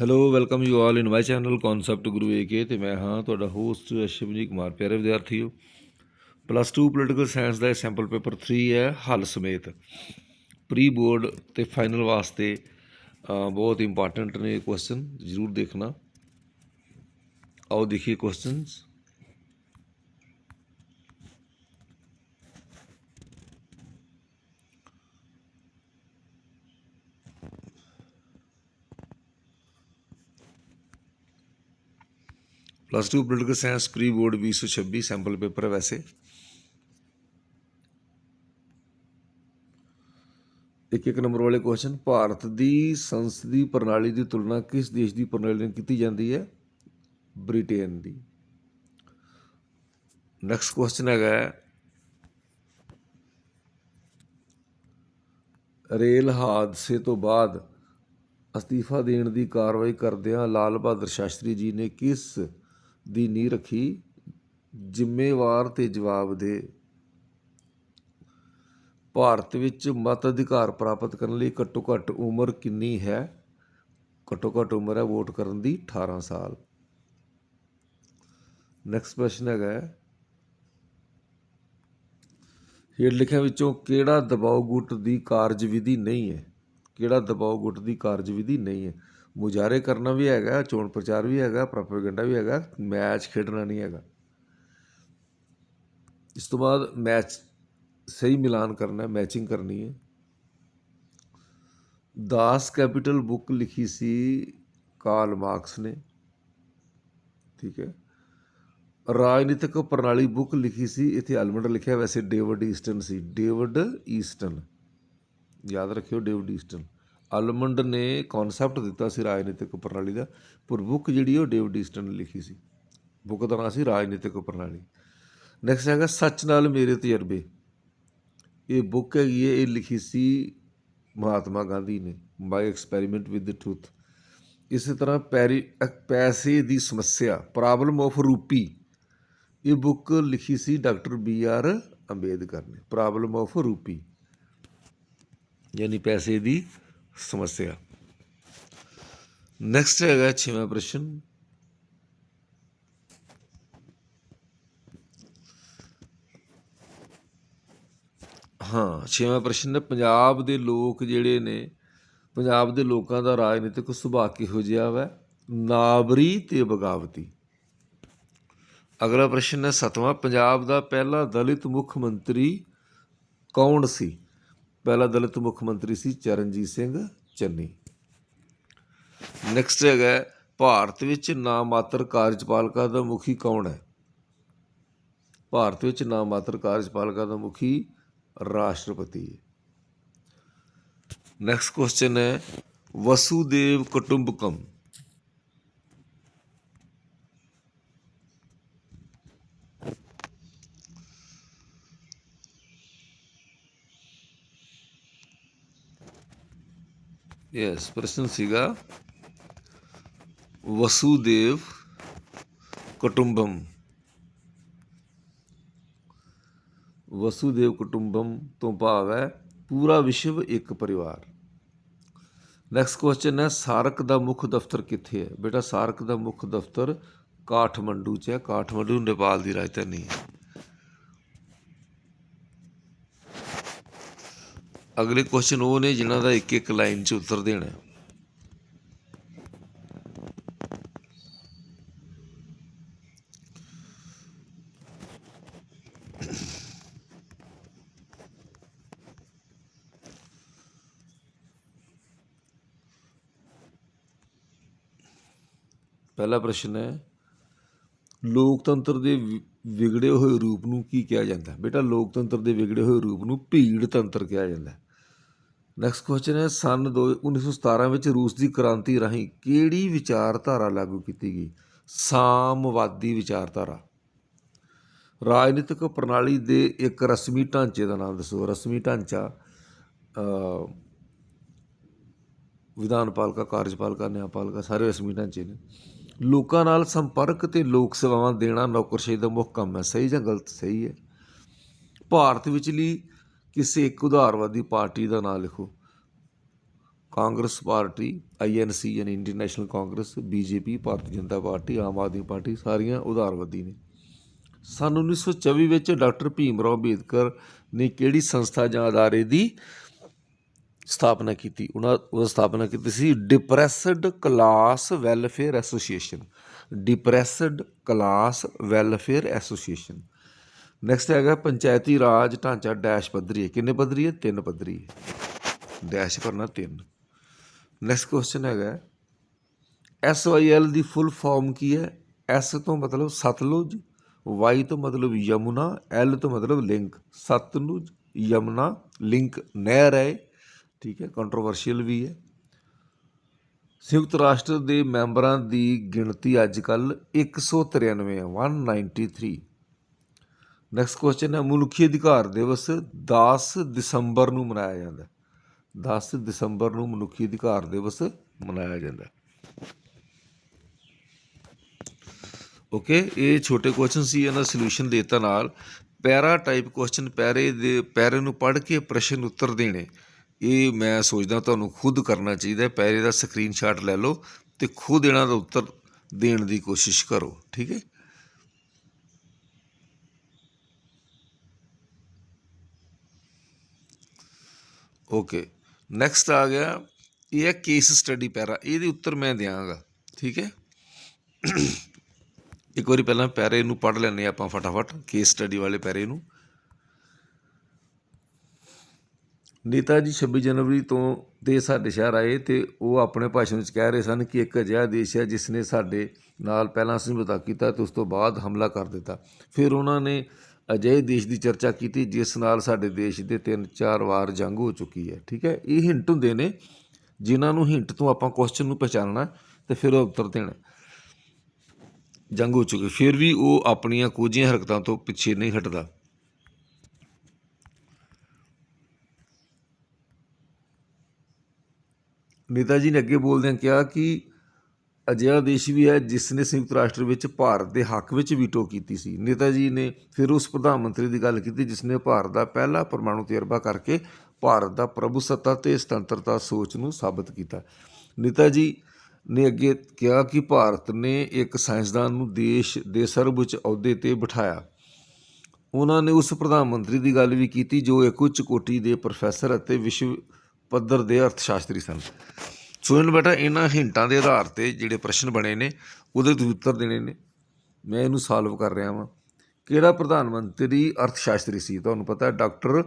Hello welcome you all in my channel concept guru A K ਤੇ ਮੈਂ ਹਾਂ ਤੁਹਾਡਾ ਹੋਸਟ ਅਸ਼ਵਨੀ ਕੁਮਾਰ, ਪਿਆਰੇ ਵਿਦਿਆਰਥੀਓ। ਪਲੱਸ 2 ਪੋਲੀਟੀਕਲ ਸਾਇੰਸ ਦਾ ਇਹ ਸੈਂਪਲ ਪੇਪਰ 3 ਹੈ, ਹੱਲ ਸਮੇਤ। ਪ੍ਰੀ ਬੋਰਡ ਤੇ ਫਾਈਨਲ ਵਾਸਤੇ ਬਹੁਤ ਇੰਪੋਰਟੈਂਟ ਨੇ ਕੁਐਸਚਨ ਜ਼ਰੂਰ ਦੇਖਣਾ। ਆਓ ਦੇਖੀਏ questions plus 2 political science pre board 2026 sample paper ਵੈਸੇ ਇੱਕ ਇੱਕ ਨੰਬਰ ਵਾਲੇ ਕੁਐਸਚਨ ਭਾਰਤ ਦੀ ਸੰਸਦੀ ਪ੍ਰਣਾਲੀ ਦੀ ਤੁਲਨਾ ਕਿਸ ਦੇਸ਼ ਦੀ ਪ੍ਰਣਾਲੀ ਨਾਲ ਕੀਤੀ ਜਾਂਦੀ ਹੈ ਬ੍ਰਿਟੇਨ ਦੀ ਨੈਕਸਟ ਕੁਐਸਚਨ ਹੈਗਾ ਰੇਲ ਹਾਦਸੇ ਤੋਂ ਬਾਅਦ ਅਸਤੀਫਾ ਦੇਣ ਦੀ ਕਾਰਵਾਈ ਕਰਦਿਆਂ ਲਾਲ ਬਹਾਦਰ ਸ਼ਾਸਤਰੀ ਜੀ ਨੇ ਕਿਸ ਦੀ ਨੀਂਹ ਰੱਖੀ, ਜ਼ਿੰਮੇਵਾਰ ਤੇ ਜਵਾਬਦੇਹ ਭਾਰਤ ਵਿੱਚ ਮਤ ਅਧਿਕਾਰ ਪ੍ਰਾਪਤ ਕਰਨ ਲਈ ਘੱਟੋ ਘੱਟ ਉਮਰ ਕਿੰਨੀ ਹੈ? ਘੱਟੋ ਘੱਟ ਉਮਰ ਹੈ ਵੋਟ ਕਰਨ ਦੀ 18 ਸਾਲ। ਨੈਕਸਟ ਪ੍ਰਸ਼ਨ ਹੈਗਾ ਹੇਠ ਲਿਖਿਆ ਵਿੱਚੋਂ ਕਿਹੜਾ ਦਬਾਓ ਗੁੱਟ ਦੀ ਕਾਰਜਵਿਧੀ ਨਹੀਂ ਹੈ? ਕਿਹੜਾ ਦਬਾਓ ਗੁੱਟ ਦੀ ਕਾਰਜਵਿਧੀ ਨਹੀਂ ਹੈ? ਮੁਜ਼ਾਹਰੇ ਕਰਨਾ ਵੀ ਹੈਗਾ ਚੋਣ ਪ੍ਰਚਾਰ ਵੀ ਹੈਗਾ ਪ੍ਰੋਪੇਗੈਂਡਾ ਵੀ ਹੈਗਾ ਮੈਚ ਖੇਡਣਾ ਨਹੀਂ ਹੈਗਾ ਇਸ ਤੋਂ ਬਾਅਦ ਮੈਚ ਸਹੀ ਮਿਲਾਨ ਕਰਨਾ ਹੈ ਮੈਚਿੰਗ ਕਰਨੀ ਹੈ ਦਾਸ ਕੈਪੀਟਲ ਬੁੱਕ ਲਿਖੀ ਸੀ ਕਾਰਲ ਮਾਰਕਸ ਨੇ ਠੀਕ ਹੈ ਰਾਜਨੀਤਿਕ ਪ੍ਰਣਾਲੀ ਬੁੱਕ ਲਿਖੀ ਸੀ ਇੱਥੇ ਐਲਮੰਡ ਲਿਖਿਆ ਵੈਸੇ ਡੇਵਿਡ ਈਸਟਨ ਸੀ ਡੇਵਿਡ ਈਸਟਨ ਯਾਦ ਰੱਖਿਓ ਡੇਵਿਡ ਈਸਟਨ ਅਲਮੰਡ ਨੇ ਕਨਸੈਪਟ ਦਿੱਤਾ ਸੀ ਰਾਜਨੀਤਿਕ ਪ੍ਰਣਾਲੀ ਦਾ, ਪਰ ਬੁੱਕ ਜਿਹੜੀ ਉਹ ਡੇਵਿਡ ਈਸਟਨ ਨੇ ਲਿਖੀ ਸੀ। ਬੁੱਕ ਦਾ ਨਾਮ ਸੀ ਰਾਜਨੀਤਿਕ ਪ੍ਰਣਾਲੀ। ਨੈਕਸਟ ਹੈਗਾ ਸੱਚ ਨਾਲ ਮੇਰੇ ਤਜਰਬੇ। ਇਹ ਬੁੱਕ ਹੈਗੀ ਹੈ ਇਹ ਲਿਖੀ ਸੀ ਮਹਾਤਮਾ ਗਾਂਧੀ ਨੇ my experiment with the truth ਇਸੇ ਤਰ੍ਹਾਂ ਪੈਰੀ, ਪੈਸੇ ਦੀ ਸਮੱਸਿਆ ਪ੍ਰੋਬਲਮ ਆਫ ਰੂਪੀ ਇਹ ਬੁੱਕ ਲਿਖੀ ਸੀ ਡਾਕਟਰ ਬੀ ਆਰ ਅੰਬੇਦਕਰ ਨੇ ਪ੍ਰੋਬਲਮ ਆਫ ਰੂਪੀ ਯਾਨੀ ਪੈਸੇ ਦੀ ਸਮੱਸਿਆ। ਨੈਕਸਟ ਹੈਗਾ ਛੇਵਾਂ ਪ੍ਰਸ਼ਨ। ਹਾਂ, ਛੇਵਾਂ ਪ੍ਰਸ਼ਨ ਹੈ ਪੰਜਾਬ ਦੇ ਲੋਕ ਜਿਹੜੇ ਨੇ, ਪੰਜਾਬ ਦੇ ਲੋਕਾਂ ਦਾ ਰਾਜਨੀਤਿਕ ਸੁਭਾਅ ਕਿਹੋ ਜਿਹਾ ਵਾ? ਨਾਬਰੀ ਤੇ ਬਗਾਵਤੀ। ਅਗਲਾ ਪ੍ਰਸ਼ਨ ਹੈ ਸਤਵਾਂ। ਪੰਜਾਬ ਦਾ ਪਹਿਲਾ ਦਲਿਤ ਮੁੱਖ ਮੰਤਰੀ ਕੌਣ ਸੀ? ਪਹਿਲਾ ਦਲਿਤ ਮੁੱਖ ਮੰਤਰੀ ਸੀ ਚਰਨਜੀਤ ਸਿੰਘ ਚੰਨੀ। ਨੈਕਸਟ ਹੈਗਾ, ਭਾਰਤ ਵਿੱਚ ਨਾਮਾਤਰ ਕਾਰਜਪਾਲਿਕਾ ਦਾ ਮੁਖੀ ਕੌਣ ਹੈ? ਭਾਰਤ ਵਿੱਚ ਨਾਮਾਤਰ ਕਾਰਜਪਾਲਿਕਾ ਦਾ ਮੁਖੀ ਰਾਸ਼ਟਰਪਤੀ ਹੈ। ਨੈਕਸਟ ਕੁਐਸਚਨ ਹੈ, ਵਸੂਦੇਵ ਕੁਟੁੰਬਕਮ। ਯੈਸ ਪ੍ਰਸ਼ਨ ਸੀਗਾ ਵਸੂਦੇਵ ਕੁਟੁੰਬਮ ਵਸੂਦੇਵ ਕੁਟੁੰਬਮ ਤੋਂ ਭਾਵ ਹੈ ਪੂਰਾ ਵਿਸ਼ਵ ਇੱਕ ਪਰਿਵਾਰ ਨੈਕਸਟ ਕੁਐਸਚਨ ਹੈ ਸਾਰਕ ਦਾ ਮੁੱਖ ਦਫ਼ਤਰ ਕਿੱਥੇ ਹੈ ਬੇਟਾ ਸਾਰਕ ਦਾ ਮੁੱਖ ਦਫ਼ਤਰ ਕਾਠਮੰਡੂ 'ਚ ਹੈ ਕਾਠਮੰਡੂ ਨੇਪਾਲ ਦੀ ਰਾਜਧਾਨੀ ਹੈ ਅਗਲੇ ਕੁਐਸਚਨ ਉਹ ਨੇ ਜਿਨ੍ਹਾਂ ਦਾ ਇੱਕ ਇੱਕ ਲਾਈਨ 'ਚ ਉੱਤਰ ਦੇਣਾ ਪਹਿਲਾ ਪ੍ਰਸ਼ਨ ਹੈ, ਲੋਕਤੰਤਰ ਦੇ ਵਿਗੜੇ ਹੋਏ ਰੂਪ ਨੂੰ ਕੀ ਕਿਹਾ ਜਾਂਦਾ ਬੇਟਾ, ਲੋਕਤੰਤਰ ਦੇ ਵਿਗੜੇ ਹੋਏ ਰੂਪ ਨੂੰ ਭੀੜ ਤੰਤਰ ਕਿਹਾ ਜਾਂਦਾ ਨੈਕਸਟ ਕੁਐਸਚਨ ਹੈ, ਸਨ ਦੋ 1917 ਵਿੱਚ ਰੂਸ ਦੀ ਕ੍ਰਾਂਤੀ ਰਾਹੀਂ ਕਿਹੜੀ ਵਿਚਾਰਧਾਰਾ ਲਾਗੂ ਕੀਤੀ ਗਈ? ਸਾਮਵਾਦੀ ਵਿਚਾਰਧਾਰਾ। ਰਾਜਨੀਤਿਕ ਪ੍ਰਣਾਲੀ ਦੇ ਇੱਕ ਰਸਮੀ ਢਾਂਚੇ ਦਾ ਨਾਮ ਦੱਸੋ। ਰਸਮੀ ਢਾਂਚਾ ਵਿਧਾਨ ਪਾਲਿਕਾ ਕਾਰਜਪਾਲਿਕਾ ਨਿਆਂਪਾਲਿਕਾ ਸਾਰੇ ਰਸਮੀ ਢਾਂਚੇ ਨੇ। ਲੋਕਾਂ ਨਾਲ ਸੰਪਰਕ ਤੇ ਲੋਕ ਸੇਵਾਵਾਂ ਦੇਣਾ ਨੌਕਰਸ਼ਾਹੀ ਦਾ ਮੁੱਖ ਕੰਮ ਹੈ। ਸਹੀ ਜਾਂ ਗਲਤ? ਸਹੀ ਹੈ। ਭਾਰਤ ਵਿਚਲੀ ਕਿਸੇ ਇੱਕ ਉਦਾਰਵਾਦੀ ਪਾਰਟੀ ਦਾ ਨਾਮ ਲਿਖੋ। ਕਾਂਗਰਸ ਪਾਰਟੀ ਆਈਐਨਸੀ ਯਾਨੀ Indian National Congress BJP Bharatiya Janata party, Aam Aadmi party, ਸਾਰੀਆਂ ਉਦਾਰਵਾਦੀ ਨੇ। ਸਨ 1924 ਵਿੱਚ ਡਾਕਟਰ ਭੀਮ ਰਾਓ ਅੰਬੇਦਕਰ ਨੇ ਕਿਹੜੀ ਸੰਸਥਾ ਜਾਂ ਅਦਾਰੇ ਦੀ ਸਥਾਪਨਾ ਕੀਤੀ? ਉਹਨਾਂ ਉਹ ਸਥਾਪਨਾ ਕੀਤੀ ਸੀ depressed class welfare association. Depressed class welfare association. Next ਹੈਗਾ ਪੰਚਾਇਤੀ ਰਾਜ ਢਾਂਚਾ ਡੈਸ਼ ਪੱਧਰੀ ਹੈ। ਕਿੰਨੇ ਪੱਧਰੀ ਹੈ? ਤਿੰਨ ਪੱਧਰੀ ਹੈ। ਡੈਸ਼ ਭਰਨਾ ਤਿੰਨ। ਨੈਕਸਟ ਕੁਐਸਚਨ ਹੈਗਾ ਐਸ ਵਾਈ ਐਲ ਦੀ ਫੁੱਲ ਫਾਰਮ ਕੀ ਹੈ? ਐਸ ਤੋਂ ਮਤਲਬ ਸਤਲੁਜ ਵਾਈ ਤੋਂ ਮਤਲਬ ਯਮੁਨਾ ਐਲ ਤੋਂ ਮਤਲਬ ਲਿੰਕ। ਸਤਲੁਜ, ਯਮੁਨਾ, ਲਿੰਕ ਨਹਿਰ ਹੈ ਠੀਕ ਹੈ ਕੰਟਰੋਵਰਸ਼ੀਅਲ ਵੀ ਹੈ। ਸੰਯੁਕਤ ਰਾਸ਼ਟਰ ਦੇ ਮੈਂਬਰਾਂ ਦੀ ਗਿਣਤੀ ਅੱਜ ਕੱਲ 193 ਹੈ। 193 ਨੈਕਸਟ ਕੁਐਸਚਨ ਹੈ, ਮਨੁੱਖੀ ਅਧਿਕਾਰ ਦਿਵਸ 10 ਦਸੰਬਰ ਨੂੰ ਮਨਾਇਆ ਜਾਂਦਾ ਹੈ। 10 ਦਸੰਬਰ ਨੂੰ ਮਨੁੱਖੀ ਅਧਿਕਾਰ ਦਿਵਸ ਮਨਾਇਆ ਜਾਂਦਾ ਹੈ। ਓਕੇ ਇਹ ਛੋਟੇ ਕੁਐਸਚਨ ਸੀ, ਇਹਨਾਂ ਦਾ ਸੋਲੂਸ਼ਨ ਦੇਤਾ ਨਾਲ। ਪੈਰਾ ਟਾਈਪ ਕੁਐਸਚਨ ਪੈਰੇ ਦੇ, ਪੈਰੇ ਨੂੰ ਪੜ੍ਹ ਕੇ ਪ੍ਰਸ਼ਨ ਉੱਤਰ ਦੇਣੇ। ਇਹ ਮੈਂ ਸੋਚਦਾ ਤੁਹਾਨੂੰ ਖੁਦ ਕਰਨਾ ਚਾਹੀਦਾ ਹੈ। ਪੈਰੇ ਦਾ ਸਕਰੀਨਸ਼ਾਟ ਲੈ ਲਓ ਤੇ ਖੁਦ ਇਹਨਾਂ ਦਾ ਉੱਤਰ ਦੇਣ ਦੀ ਕੋਸ਼ਿਸ਼ ਕਰੋ, ਠੀਕ ਹੈ? ਓਕੇ ਨੈਕਸਟ ਆ ਗਿਆ, ਇਹ ਹੈ ਕੇਸ ਸਟੱਡੀ ਪੈਰਾ, ਇਹਦੇ ਉੱਤਰ ਮੈਂ ਦਿਆਂਗਾ, ਠੀਕ ਹੈ? ਇੱਕ ਵਾਰੀ ਪਹਿਲਾਂ ਪੈਰੇ ਨੂੰ ਪੜ੍ਹ ਲੈਂਦੇ ਹਾਂ ਆਪਾਂ ਫਟਾਫਟ ਕੇਸ ਸਟੱਡੀ ਵਾਲੇ ਪੈਰੇ ਨੂੰ। ਨੇਤਾ ਜੀ 26 ਜਨਵਰੀ ਤੋਂ ਦੇ ਸਾਡੇ ਸ਼ਹਿਰ ਆਏ ਤੇ ਉਹ ਆਪਣੇ ਭਾਸ਼ਣ ਵਿੱਚ ਕਹਿ ਰਹੇ ਸਨ ਕਿ ਇੱਕ ਅਜਿਹਾ ਦੇਸ਼ ਹੈ ਜਿਸ ਨੇ ਸਾਡੇ ਨਾਲ ਪਹਿਲਾਂ ਸਮਝੌਤਾ ਕੀਤਾ ਤੇ ਉਸ ਤੋਂ ਬਾਅਦ ਹਮਲਾ ਕਰ ਦਿੱਤਾ। ਫਿਰ ਉਹਨਾਂ ਨੇ ਅਜਿਹੇ ਦੇਸ਼ ਦੀ ਚਰਚਾ ਕੀਤੀ, ਜਿਸ ਨਾਲ ਸਾਡੇ ਦੇਸ਼ ਦੇ ਤਿੰਨ ਚਾਰ ਵਾਰ ਜੰਗ ਹੋ ਚੁੱਕੀ ਹੈ, ਠੀਕ ਹੈ? ਇਹ ਹਿੰਟ ਹੁੰਦੇ ਨੇ, ਜਿਨ੍ਹਾਂ ਨੂੰ ਹਿੰਟ ਤੋਂ ਆਪਾਂ ਕੁਐਸਚਨ ਨੂੰ ਪਛਾਣਨਾ ਤੇ ਫਿਰ ਉਹ ਉੱਤਰ ਦੇਣਾ। ਜੰਗ ਹੋ ਚੁੱਕੀ, ਫਿਰ ਵੀ ਉਹ ਆਪਣੀਆਂ ਕੁਝੀਆਂ ਹਰਕਤਾਂ ਤੋਂ ਪਿੱਛੇ ਨਹੀਂ ਹਟਦਾ। ਨੇਤਾ ਜੀ ਨੇ ਅੱਗੇ ਬੋਲਦਿਆਂ ਕਿਹਾ ਕਿ ਅਜਿਹਾ ਦੇਸ਼ ਵੀ ਹੈ ਜਿਸ ਨੇ ਸੰਯੁਕਤ ਰਾਸ਼ਟਰ ਵਿੱਚ ਭਾਰਤ ਦੇ ਹੱਕ ਵਿੱਚ ਵੀਟੋ ਕੀਤੀ ਸੀ। ਨੇਤਾ ਜੀ ਨੇ ਫਿਰ ਉਸ ਪ੍ਰਧਾਨ ਮੰਤਰੀ ਦੀ ਗੱਲ ਕੀਤੀ ਜਿਸ ਨੇ ਭਾਰਤ ਦਾ ਪਹਿਲਾ ਪਰਮਾਣੂ ਤਜਰਬਾ ਕਰਕੇ ਭਾਰਤ ਦਾ ਪ੍ਰਭੂਸੱਤਾ ਤੇ ਸੁਤੰਤਰਤਾ ਸੋਚ ਨੂੰ ਸਾਬਤ ਕੀਤਾ। ਨੇਤਾ ਜੀ ਨੇ ਅੱਗੇ ਕਿਹਾ ਕਿ ਭਾਰਤ ਨੇ ਇੱਕ ਸਾਇੰਸਦਾਨ ਨੂੰ ਦੇਸ਼ ਦੇ ਸਰਵਉੱਚ ਅਹੁਦੇ ਤੇ ਬਿਠਾਇਆ। ਉਹਨਾਂ ਨੇ ਉਸ ਪ੍ਰਧਾਨ ਮੰਤਰੀ ਦੀ ਗੱਲ ਵੀ ਕੀਤੀ ਜੋ ਇੱਕ ਉੱਚ ਕੋਟੀ ਦੇ ਪ੍ਰੋਫੈਸਰ ਅਤੇ ਵਿਸ਼ਵ ਪੱਧਰ ਦੇ ਅਰਥਸ਼ਾਸਤਰੀ ਸਨ। ਸੋ ਇਹਨਾਂ ਬੇਟਾ, ਇਹਨਾਂ ਹਿੰਟਾਂ ਦੇ ਆਧਾਰ ਤੇ ਜਿਹੜੇ ਪ੍ਰਸ਼ਨ ਬਣੇ ਨੇ, ਉਹਦੇ ਤੁਸੀਂ ਉੱਤਰ ਦੇਣੇ ਨੇ। ਮੈਂ ਇਹਨੂੰ ਸੋਲਵ ਕਰ ਰਿਹਾ ਵਾਂ। ਕਿਹੜਾ ਪ੍ਰਧਾਨ ਮੰਤਰੀ ਅਰਥਸ਼ਾਸਤਰੀ ਸੀ? ਤੁਹਾਨੂੰ ਪਤਾ ਡਾਕਟਰ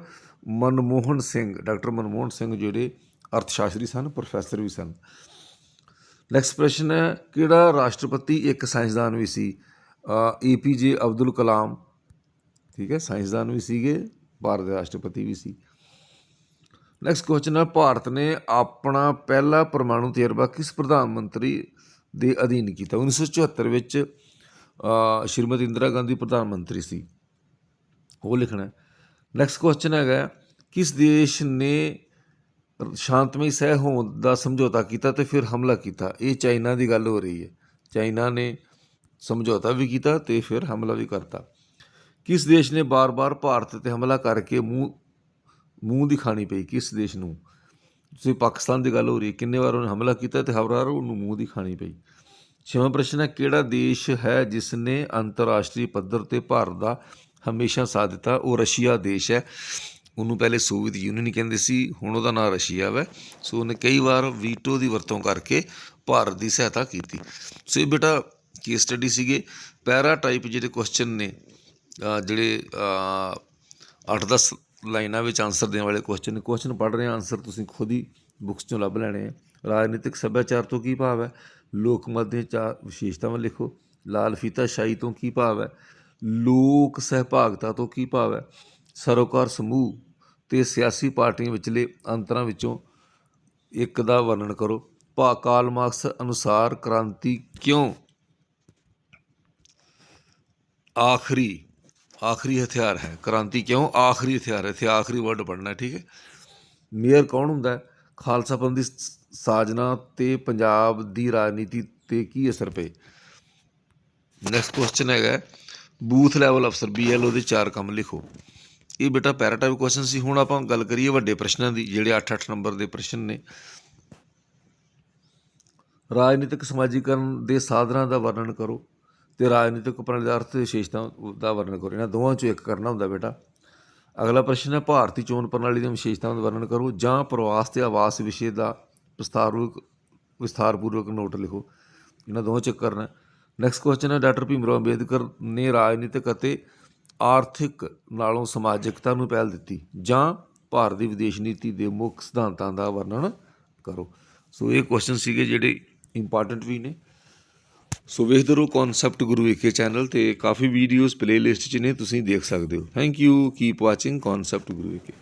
ਮਨਮੋਹਨ ਸਿੰਘ, ਡਾਕਟਰ ਮਨਮੋਹਨ ਸਿੰਘ ਜਿਹੜੇ ਅਰਥਸ਼ਾਸਤਰੀ ਸਨ ਪ੍ਰੋਫੈਸਰ ਵੀ ਸਨ। ਨੈਕਸਟ ਪ੍ਰਸ਼ਨ ਹੈ, ਕਿਹੜਾ ਰਾਸ਼ਟਰਪਤੀ ਇੱਕ ਸਾਇੰਸਦਾਨ ਵੀ ਸੀ? ਏਪੀਜੇ ਅਬਦੁਲ ਕਲਾਮ, ਠੀਕ ਹੈ, ਸਾਇੰਸਦਾਨ ਵੀ ਸੀਗੇ, ਭਾਰਤ ਦੇ ਰਾਸ਼ਟਰਪਤੀ ਵੀ ਸੀ। ਨੈਕਸਟ ਕੁਐਸਚਨ ਹੈ, ਭਾਰਤ ਨੇ ਆਪਣਾ ਪਹਿਲਾ ਪਰਮਾਣੂ ਤਜਰਬਾ ਕਿਸ ਪ੍ਰਧਾਨ ਮੰਤਰੀ ਦੇ ਅਧੀਨ ਕੀਤਾ? 1974 ਵਿੱਚ ਸ਼੍ਰੀਮਤੀ ਇੰਦਰਾ ਗਾਂਧੀ ਪ੍ਰਧਾਨ ਮੰਤਰੀ ਸੀ। ਉਹ ਲਿਖਣਾ ਨੈਕਸਟ ਕੁਐਸਚਨ ਹੈਗਾ ਕਿਸ ਦੇਸ਼ ਨੇ ਸ਼ਾਂਤਮਈ ਸਹਿ ਹੋਣ ਦਾ ਸਮਝੌਤਾ ਕੀਤਾ ਤੇ ਫਿਰ ਹਮਲਾ ਕੀਤਾ? ਇਹ ਚਾਈਨਾ ਦੀ ਗੱਲ ਹੋ ਰਹੀ ਹੈ। ਚਾਈਨਾ ਨੇ ਸਮਝੌਤਾ ਵੀ ਕੀਤਾ ਤੇ ਫਿਰ ਹਮਲਾ ਵੀ ਕਰਤਾ। ਕਿਸ ਦੇਸ਼ ਨੇ ਬਾਰ-ਬਾਰ ਭਾਰਤ ਤੇ ਹਮਲਾ ਕਰਕੇ ਮੂੰਹ ਮੂੰਹ ਦੀ ਖਾਣੀ ਪਈ ਕਿਸ ਦੇਸ਼ ਨੂੰ। ਤੁਸੀਂ ਪਾਕਿਸਤਾਨ ਦੀ ਗੱਲ ਹੋ ਰਹੀ ਹੈ, ਕਿੰਨੇ ਵਾਰ ਉਹਨੇ ਹਮਲਾ ਕੀਤਾ ਤੇ ਹਰ ਵਾਰ ਉਹਨੂੰ ਮੂੰਹ ਦੀ ਖਾਣੀ ਪਈ। ਛੇਵਾਂ ਪ੍ਰਸ਼ਨ ਹੈ, ਕਿਹੜਾ ਦੇਸ਼ ਹੈ ਜਿਸ ਨੇ ਅੰਤਰਰਾਸ਼ਟਰੀ ਪੱਧਰ ਤੇ ਭਾਰਤ ਦਾ ਹਮੇਸ਼ਾ ਸਾਥ ਦਿੱਤਾ? ਉਹ ਰਸ਼ੀਆ ਦੇਸ਼ ਹੈ। ਉਹਨੂੰ ਪਹਿਲੇ ਸੋਵੀਅਤ ਯੂਨੀਅਨ ਕਹਿੰਦੇ ਸੀ, ਹੁਣ ਉਹਦਾ ਨਾਮ ਰਸ਼ੀਆ ਵਾ। ਸੋ ਉਹਨੇ ਕਈ ਵਾਰ ਵੀਟੋ ਦੀ ਵਰਤੋਂ ਕਰਕੇ ਭਾਰਤ ਦੀ ਸਹਾਇਤਾ ਕੀਤੀ। ਸੋ ਇਹ ਬੇਟਾ ਕੇਸ ਸਟੱਡੀ ਸੀਗੇ। ਪੈਰਾ ਟਾਈਪ ਜਿਹੜੇ ਕੁਐਸਚਨ ਨੇ ਜਿਹੜੇ 8-10 ਲਾਈਨਾਂ ਵਿੱਚ ਆਨਸਰ ਦੇਣ ਵਾਲੇ ਕੁਐਸਚਨ ਨੇ। ਕੁਐਸਚਨ ਪੜ੍ਹ ਰਹੇ ਆਨਸਰ ਤੁਸੀਂ ਖੁਦ ਹੀ ਬੁੱਕਸ ਚੋਂ ਲੱਭ ਲੈਣੇ ਆ। ਰਾਜਨੀਤਿਕ ਸੱਭਿਆਚਾਰ ਤੋਂ ਕੀ ਭਾਵ ਹੈ? ਲੋਕਮਤ ਦੀਆਂ ਚਾਰ ਵਿਸ਼ੇਸ਼ਤਾਵਾਂ ਲਿਖੋ। ਲਾਲ ਫੀਤਾ ਸ਼ਾਹੀ ਤੋਂ ਕੀ ਭਾਵ ਹੈ? ਲੋਕ ਸਹਿਭਾਗਤਾ ਤੋਂ ਕੀ ਭਾਵ ਹੈ? ਸਰੋਕਾਰ ਸਮੂਹ ਤੇ ਸਿਆਸੀ ਪਾਰਟੀਆਂ ਵਿਚਲੇ ਅੰਤਰਾਂ ਵਿੱਚੋਂ ਇੱਕ ਦਾ ਵਰਣਨ ਕਰੋ। ਭਾ ਕਾਲ ਮਾਰਕਸ ਅਨੁਸਾਰ ਕ੍ਰਾਂਤੀ ਕਿਉਂ? ਆਖਰੀ ਆਖਰੀ ਹਥਿਆਰ ਹੈ। ਕ੍ਰਾਂਤੀ ਕਿਉਂ? ਆਖਰੀ ਹਥਿਆਰ ਹੈ। ਇੱਥੇ ਆਖਰੀ ਵਰਡ ਪੜਨਾ ਠੀਕ ਹੈ? ਮੇਅਰ ਕੌਣ ਹੁੰਦਾ? ਹੈ ਖਾਲਸਾ ਪੰਥ ਦੀ ਸਾਜਨਾ ਤੇ ਪੰਜਾਬ ਦੀ ਰਾਜਨੀਤੀ ਤੇ ਕੀ ਅਸਰ ਪਏ? ਨੈਕਸਟ ਕੁਐਸਚਨ ਹੈਗਾ। ਬੂਥ ਲੈਵਲ ਅਫਸਰ ਬੀਐਲਓ ਦੇ ਚਾਰ ਕੰਮ ਲਿਖੋ। ਇਹ ਬੇਟਾ ਪੈਰਾਟਾਈਪ ਕੁਐਸਚਨ ਸੀ। ਹੁਣ ਆਪਾਂ ਗੱਲ ਕਰੀਏ ਵੱਡੇ ਪ੍ਰਸ਼ਨਾਂ ਦੀ, ਜਿਹੜੇ 8-8 ਨੰਬਰ ਦੇ ਪ੍ਰਸ਼ਨ ਨੇ। ਰਾਜਨੀਤਿਕ ਸਮਾਜੀਕਰਨ ਦੇ ਸਾਧਨਾਂ ਦਾ ਵਰਣਨ ਕਰੋ। ਤੇ ਰਾਜਨੀਤਿਕ ਪ੍ਰਣਾਲੀ ਦਾ ਅਰਥ ਤੇ ਵਿਸ਼ੇਸ਼ਤਾ ਦਾ ਵਰਣਨ ਕਰੋ। ਇਹਨਾਂ ਦੋਵਾਂ ਚੋਂ ਇੱਕ ਕਰਨਾ ਹੁੰਦਾ ਬੇਟਾ। ਅਗਲਾ ਪ੍ਰਸ਼ਨ ਹੈ, ਭਾਰਤੀ ਚੋਣ ਪ੍ਰਣਾਲੀ ਦੀਆਂ ਵਿਸ਼ੇਸ਼ਤਾਵਾਂ ਦਾ ਵਰਣਨ ਕਰੋ ਜਾਂ ਪ੍ਰਵਾਸ ਤੇ ਆਵਾਸ ਵਿਸ਼ੇ ਦਾ ਵਿਸਥਾਰਪੂਰਵਕ ਵਿਸਥਾਰਪੂਰਵਕ ਨੋਟ ਲਿਖੋ। ਇਹਨਾਂ ਦੋਵਾਂ ਚ ਇੱਕ ਕਰਨਾ ਨੈਕਸਟ ਕੁਐਸਚਨ ਹੈ, ਡਾਕਟਰ ਭੀਮ ਰਾਓ ਅੰਬੇਦਕਰ ਨੇ ਰਾਜਨੀਤਿਕ ਅਤੇ ਆਰਥਿਕ ਨਾਲੋਂ ਸਮਾਜਿਕਤਾ ਨੂੰ ਪਹਿਲ ਦਿੱਤੀ ਜਾਂ ਭਾਰਤ ਦੀ ਵਿਦੇਸ਼ ਨੀਤੀ ਦੇ ਮੁੱਖ ਸਿਧਾਂਤਾਂ ਦਾ ਵਰਣਨ ਕਰੋ। ਸੋ ਇਹ ਕੁਐਸਚਨ ਸੀਗੇ ਜਿਹੜੇ ਇੰਪੋਰਟੈਂਟ ਵੀ ਨੇ। ਸੋ ਵੇਖਦੇ ਰਹੋ ਕਨਸੈਪਟ ਗੁਰੂ ਏਕੇ ਚੈਨਲ ਤੇ ਕਾਫੀ ਵੀਡੀਓਜ਼ ਪਲੇਲਿਸਟ 'ਚ ਨੇ, ਤੁਸੀਂ ਦੇਖ ਸਕਦੇ ਹੋ। Thank you keep watching concept Guru AK